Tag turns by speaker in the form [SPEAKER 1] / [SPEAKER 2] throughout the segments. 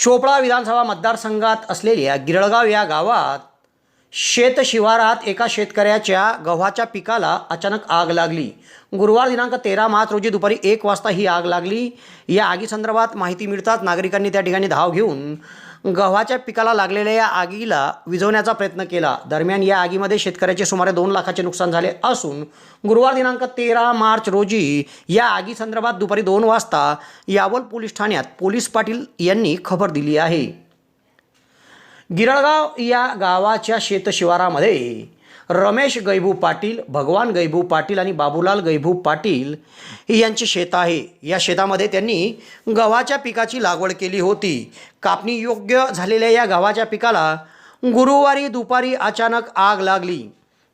[SPEAKER 1] चोपडा विधानसभा मतदारसंघात असलेल्या गिरळगाव या गावात शेतशिवारात एका शेतकऱ्याच्या गव्हाच्या पिकाला अचानक आग लागली. गुरुवार दिनांक तेरा मार्च रोजी दुपारी एक वाजता ही आग लागली. या आगीसंदर्भात माहिती मिळताच नागरिकांनी त्या ठिकाणी धाव घेऊन गव्हाच्या पिकाला लागलेल्या या आगीला विझवण्याचा प्रयत्न केला. दरम्यान या आगीमध्ये शेतकऱ्याचे सुमारे दोन लाखाचे नुकसान झाले असून गुरुवार दिनांक तेरा मार्च रोजी या आगीसंदर्भात दुपारी दोन वाजता यावल पोलीस ठाण्यात पोलीस पाटील यांनी खबर दिली आहे. गिरळगाव या गावाच्या शेतशिवारामध्ये रमेश गैभू पाटील भगवान गैभू पाटील आणि बाबूलाल गैभू पाटील यांचे शेत आहे. या शेतामध्ये त्यांनी गव्हाच्या पिकाची लागवड केली होती. कापणी योग्य झालेल्या या गव्हाच्या पिकाला गुरुवारी दुपारी अचानक आग लागली.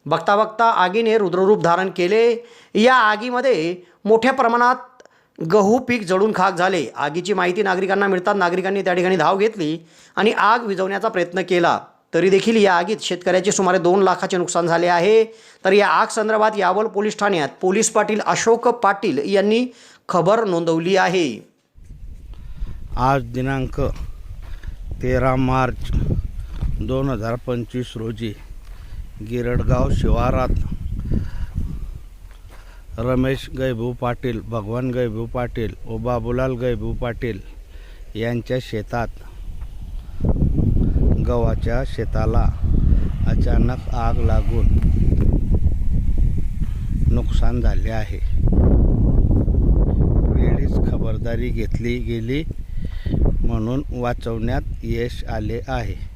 [SPEAKER 1] बघता बघता आगीने रुद्ररूप धारण केले. या आगीमध्ये मोठ्या प्रमाणात गहू पीक जळून खाक झाले. आगीची माहिती नागरिकांना मिळतात नागरिकांनी त्या ठिकाणी धाव घेतली आणि आग विझवण्याचा प्रयत्न केला. तरी देखील या आगीत शेतकऱ्याचे सुमारे दोन लाखाचे नुकसान झाले आहे. तर या आग संदर्भात यावल पोलीस ठाण्यात पोलीस पाटील अशोक पाटील यांनी खबर नोंदवली आहे.
[SPEAKER 2] आज दिनांक तेरा मार्च दोन हजार पंचवीस रोजी गिरडगाव शिवारात रमेश गैभू पाटील भगवान गैभू पाटील व बाबूलाल गैभू पाटील यांच्या शेतात गव्हाच्या शेताला अचानक आग लागून नुकसान झाले आहे. वेळीच खबरदारी घेतली गेली म्हणून वाचवण्यात यश आले आहे.